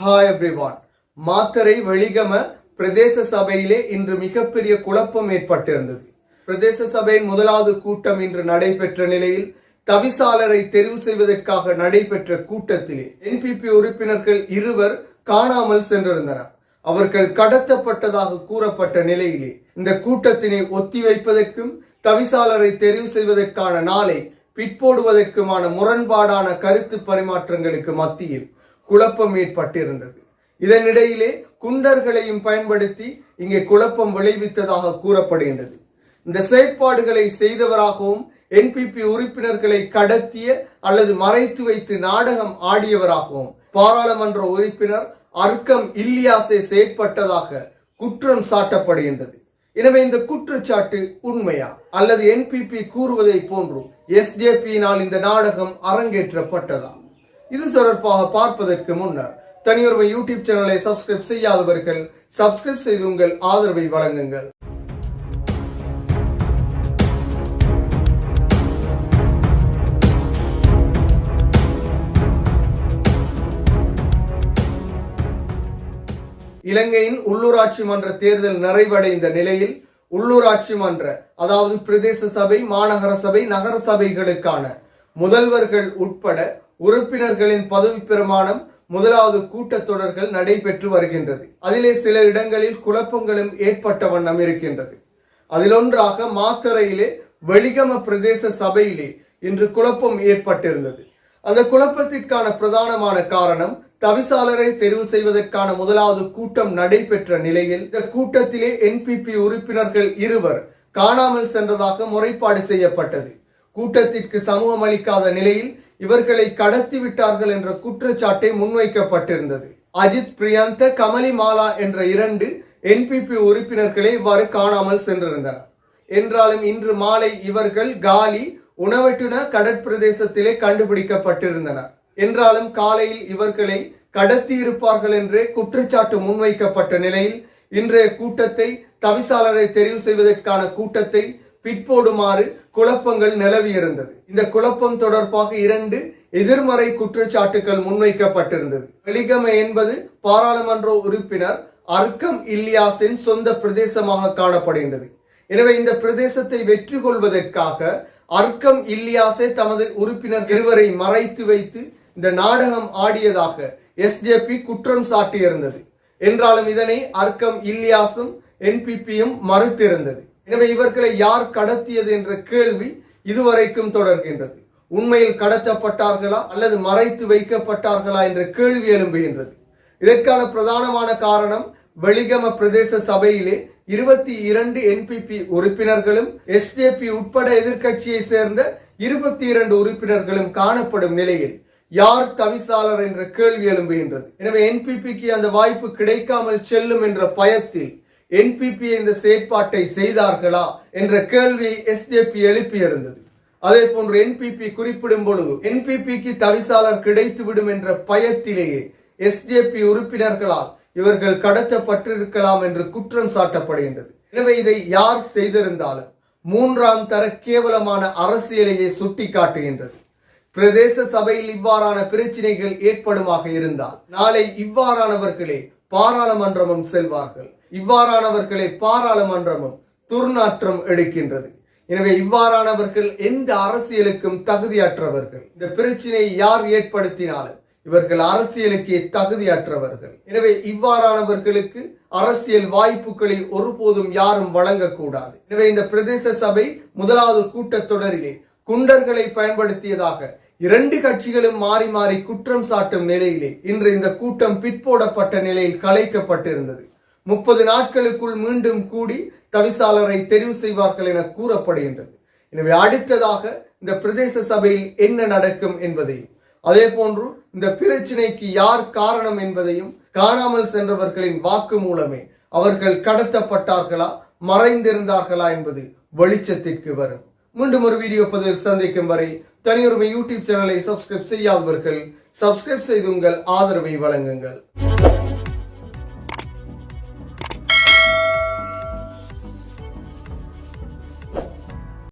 Hi everyone மாத்தரை வெளிகம பிரதேச சபையிலே இன்று மிகப்பெரிய குழப்பம் ஏற்பட்டிருந்தது. பிரதேச சபையின் முதலாவது கூட்டம் இன்று நடைபெற்ற நிலையில் தவிசாளரை தெரிவு செய்வதற்காக நடைபெற்ற கூட்டத்திலே என்பிபி உறுப்பினர்கள் இருவர் காணாமல் சென்றிருந்தனர். அவர்கள் கடத்தப்பட்டதாக கூறப்பட்ட நிலையிலே இந்த கூட்டத்தினை ஒத்திவைப்பதற்கும் தவிசாளரை தெரிவு செய்வதற்கான நாளை பிற்போடுவதற்குமான முரண்பாடான கருத்து பரிமாற்றங்களுக்கு மத்தியில் குழப்பம் ஏற்பட்டிருந்தது. இதனிடையிலே குண்டர்களையும் பயன்படுத்தி இங்கே குழப்பம் விளைவித்ததாக கூறப்படுகின்றது. இந்த செயற்பாடுகளை செய்தவராகவும் என்பிபி உறுப்பினர்களை கடத்திய அல்லது மறைத்து வைத்து நாடகம் ஆடியவராகவும் பாராளுமன்ற உறுப்பினர் அர்க்கம் இல்லியாசே செயற்பட்டதாக குற்றம் சாட்டப்படுகின்றது. எனவே இந்த குற்றச்சாட்டு உண்மையா? அல்லது என்பிபி கூறுவதை போன்று எஸ்ஜேபியினால் இந்த நாடகம் அரங்கேற்றப்பட்டதா? இது தொடர்பாக பார்ப்பதற்கு முன்னர் தனியொருவை யூடியூப் சேனலை சப்ஸ்கிரைப் செய்யாதவர்கள் சப்ஸ்கிரைப் செய்து உங்கள் ஆதரவை வழங்குங்கள். இலங்கையின் உள்ளூராட்சி மன்ற தேர்தல் நிறைவடைந்த நிலையில் உள்ளூராட்சி மன்ற அதாவது பிரதேச சபை மாநகர சபை நகர சபைகளுக்கான முதல்வர்கள் உட்பட உறுப்பினர்களின் பதவி பிரமாணம் முதலாவது கூட்டத்தொடர்கள் நடைபெற்று வருகின்றது. அதிலே சில இடங்களில் குழப்பங்களும் ஏற்பட்ட வண்ணம் இருக்கின்றது. அதிலொன்றாக மாக்கரையிலே வெளிகம பிரதேச சபையிலே இன்று குழப்பம் ஏற்பட்டிருந்தது. அந்த குழப்பத்திற்கான பிரதானமான காரணம் தவிசாளரை தெரிவு செய்வதற்கான முதலாவது கூட்டம் நடைபெற்ற நிலையில் இந்த கூட்டத்திலே என்பிபி உறுப்பினர்கள் இருவர் காணாமல் சென்றதாக முறைப்பாடு செய்யப்பட்டது. கூட்டத்திற்கு சமூகம் அளிக்காத நிலையில் இவர்களை கடத்தி விட்டார்கள் என்ற குற்றச்சாட்டை முன்வைக்கப்பட்டிருந்தது. அஜித் பிரியந்த கமலி மாலா என்ற இரண்டு என்பிபி உறுப்பினர்களே இவ்வாறு காணாமல் சென்றிருந்தனர். என்றாலும் இன்று மாலை இவர்கள் காலி உணவட்டுன கடற்பிரதேசத்திலே கண்டுபிடிக்கப்பட்டிருந்தனர். என்றாலும் காலையில் இவர்களை கடத்தி இருப்பார்கள் என்றே குற்றச்சாட்டு முன்வைக்கப்பட்ட நிலையில் இன்றைய கூட்டத்தை தவிசாளரை தெரிவு செய்வதற்கான கூட்டத்தை பிற்போடுமாறு குழப்பங்கள் நிலவியிருந்தது இந்த குழப்பம் தொடர்பாக இரண்டு எதிர்மறை குற்றச்சாட்டுகள் முன்வைக்கப்பட்டிருந்தது. வெளிகம என்பது பாராளுமன்ற உறுப்பினர் அர்க்கம் இல்லியாஸின் சொந்த பிரதேசமாக காணப்படுகின்றது. எனவே இந்த பிரதேசத்தை வெற்றி கொள்வதற்காக அர்க்கம் இல்லியாசே தமது உறுப்பினர் இருவரை மறைத்து வைத்து இந்த நாடகம் ஆடியதாக எஸ்ஜேபி குற்றம் சாட்டியிருந்தது. என்றாலும் இதனை அர்க்கம் இல்லியாசும் என்பிபியும் மறுத்திருந்தது. எனவே இவர்களை யார் கடத்தியது என்ற கேள்வி இதுவரைக்கும் தொடர்கின்றது. உண்மையில் கடத்தப்பட்டார்களா அல்லது மறைத்து வைக்கப்பட்டார்களா என்ற கேள்வி எழும்புகின்றது. இதற்கான பிரதானமான காரணம் வெளிகம பிரதேச சபையிலே இருபத்தி இரண்டு என்பிபி உறுப்பினர்களும் எஸ்ஜேபி உட்பட எதிர்க்கட்சியை சேர்ந்த இருபத்தி இரண்டு உறுப்பினர்களும் காணப்படும் நிலையில் யார் தவிசாளர் என்ற கேள்வி எழும்புகின்றது. எனவே என்பிபிக்கு அந்த வாய்ப்பு கிடைக்காமல் செல்லும் என்ற பயத்தில் என்பிபி இந்த செயற்பாட்டை செய்தார்களா என்ற கேள்வியை எஸ்ஜேபி எழுப்பியிருந்தது. அதே போன்று என்பிபி குறிப்பிடும் பொழுது என்பிபிக்கு தவிசாளர் கிடைத்துவிடும் என்ற பயத்திலேயே எஸ்ஜேபி உறுப்பினர்களால் இவர்கள் கடத்தப்பட்டிருக்கலாம் என்று குற்றம் சாட்டப்படுகின்றது. எனவே இதை யார் செய்திருந்தாலும் மூன்றாம் தர கேவலமான அரசியலையே சுட்டி காட்டுகின்றது பிரதேச சபையில் இவ்வாறான பிரச்சனைகள் ஏற்படுமாக இருந்தால் நாளை இவ்வாறானவர்களே பாராளுமன்றமும் செல்வார்கள். இவ்வாறானவர்களை பாராளுமன்றமும் துர்நாற்றம் எடுக்கின்றது. எனவே இவ்வாறானவர்கள் எந்த அரசியலுக்கும் தகுதியற்றவர்கள். இந்த பிரச்சினை யார் ஏற்படுத்தினாலும் இவர்கள் அரசியலுக்கே தகுதியற்றவர்கள். எனவே இவ்வாறானவர்களுக்கு அரசியல் வாய்ப்புகளை ஒருபோதும் யாரும் வழங்கக்கூடாது. எனவே இந்த பிரதேச சபை முதலாவது கூட்டத்தொடரிலே குண்டர்களை பயன்படுத்தியதாக இரண்டு கட்சிகளும் மாறி மாறி குற்றம் சாட்டும் நிலையிலே இன்று இந்த கூட்டம் பிற்போடப்பட்ட நிலையில் கலைக்கப்பட்டிருந்தது. முப்பது நாட்களுக்குள் மீண்டும் கூடி தவிசாளரை தெரிவு செய்வார்கள் என கூறப்படுகின்றது. எனவே அடுத்ததாக இந்த பிரதேச சபையில் என்ன நடக்கும் என்பதையும் அதே போன்று இந்த பிரச்சினைக்கு யார் காரணம் என்பதையும் காணாமல் சென்றவர்களின் வாக்கு மூலமே அவர்கள் கடத்தப்பட்டார்களா மறைந்திருந்தார்களா என்பது வெளிச்சத்திற்கு வரும். மீண்டும் ஒரு வீடியோ பதிவில் சந்திக்கும் வரை தனியுரிமை யூடியூப் சேனலை சப்ஸ்கிரைப் செய்யாதவர்கள் சப்ஸ்கிரைப் செய்து உங்கள் ஆதரவை வழங்குங்கள்.